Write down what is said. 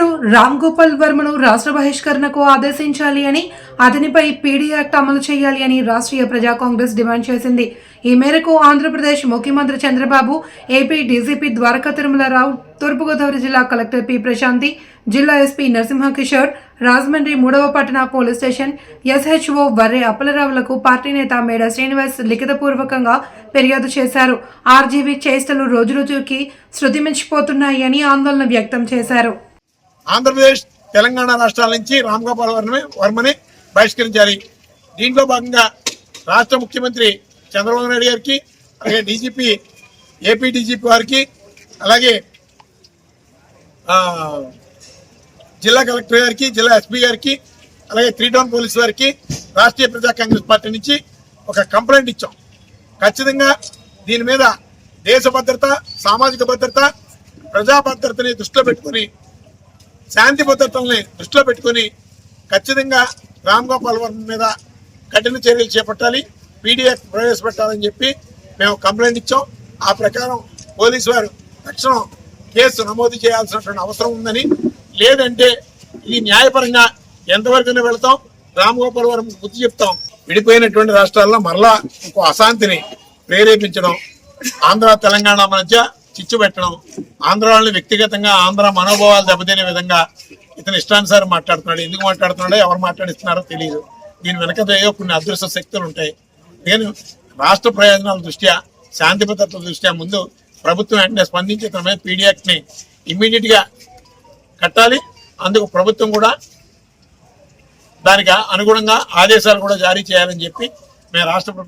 దర్శకుడు రామ్ గోపాల్ వర్మను రాష్ట్ర బహిష్కరణకు ఆదేశించాలి అని అతనిపై పీడీ యాక్ట్ అమలు చేయాలి అని రాష్ట్రీయ ప్రజా కాంగ్రెస్ డిమాండ్ చేసింది. ఈ మేరకు ఆంధ్రప్రదేశ్ ముఖ్యమంత్రి చంద్రబాబు ఏపీ డీజీపీ ద్వారకా తిరుమలరావు తూర్పుగోదావరి జిల్లా కలెక్టర్ పి ప్రశాంతి జిల్లా ఎస్పీ నరసింహకిషోర్ రాజమండ్రి మూడవ పట్టణ పోలీస్ స్టేషన్ ఎస్హెచ్ఓ వర్రే అప్పలరావులకు పార్టీ నేత మేడ శ్రీనివాస్ లిఖితపూర్వకంగా ఫిర్యాదు చేశారు. ఆర్జీవీ చేష్టలు రోజురోజుకి శృతిమించిపోతున్నాయి అని ఆందోళన వ్యక్తం చేశారు. ఆంధ్రప్రదేశ్ తెలంగాణ రాష్ట్రాల నుంచి రామ్ గోపాల్ వర్మ వర్మని బహిష్కరించాలి. దీంట్లో భాగంగా రాష్ట్ర ముఖ్యమంత్రి చంద్రబాబు నాయుడు గారికి అలాగే డీజీపీ ఏపీ డీజీపీ వారికి అలాగే జిల్లా కలెక్టర్ గారికి జిల్లా ఎస్పీ గారికి అలాగే త్రీ టౌన్ పోలీస్ వారికి రాష్ట్రీయ ప్రజా కాంగ్రెస్ పార్టీ నుంచి ఒక కంప్లైంట్ ఇచ్చాం. ఖచ్చితంగా దీని మీద దేశ భద్రత సామాజిక భద్రత ప్రజా భద్రతని దృష్టిలో పెట్టుకుని శాంతి భద్రతల్ని దృష్టిలో పెట్టుకుని ఖచ్చితంగా రామ్ గోపాల్ వర్మ మీద కఠిన చర్యలు చేపట్టాలి. పీడిఎఫ్ ప్రవేశపెట్టాలని చెప్పి మేము కంప్లైంట్ ఇచ్చాం. ఆ ప్రకారం పోలీసు వారు తక్షణం కేసు నమోదు చేయాల్సినటువంటి అవసరం ఉందని. లేదంటే ఇది న్యాయపరంగా ఎంతవరకు వెళతాం. రామ్ గోపాల్ వర్మ గుర్తు చెప్తాం. విడిపోయినటువంటి రాష్ట్రాల్లో మరలా ఇంకో అశాంతిని ప్రేరేపించడం ఆంధ్ర తెలంగాణ మధ్య చిచ్చు పెట్టడం ఆంధ్ర వాళ్ళని వ్యక్తిగతంగా ఆంధ్ర మనోభావాలు దెబ్బతినే విధంగా ఇతను ఇష్టానుసారం మాట్లాడుతున్నాడు. ఎందుకు మాట్లాడుతున్నాడో ఎవరు మాట్లాడిస్తున్నారో తెలియదు దీని వెనక కొన్ని అదృశ్య శక్తులు ఉంటాయి. నేను రాష్ట్ర ప్రయోజనాల దృష్ట్యా శాంతి భద్రతల దృష్ట్యా ముందు ప్రభుత్వం వెంటనే స్పందించి ఇతని మీద పీడియాక్ట్ కట్టాలి. అందుకు ప్రభుత్వం కూడా దానికి అనుగుణంగా ఆదేశాలు కూడా జారీ చేయాలని చెప్పి మేము రాష్ట్ర ప్రభుత్వం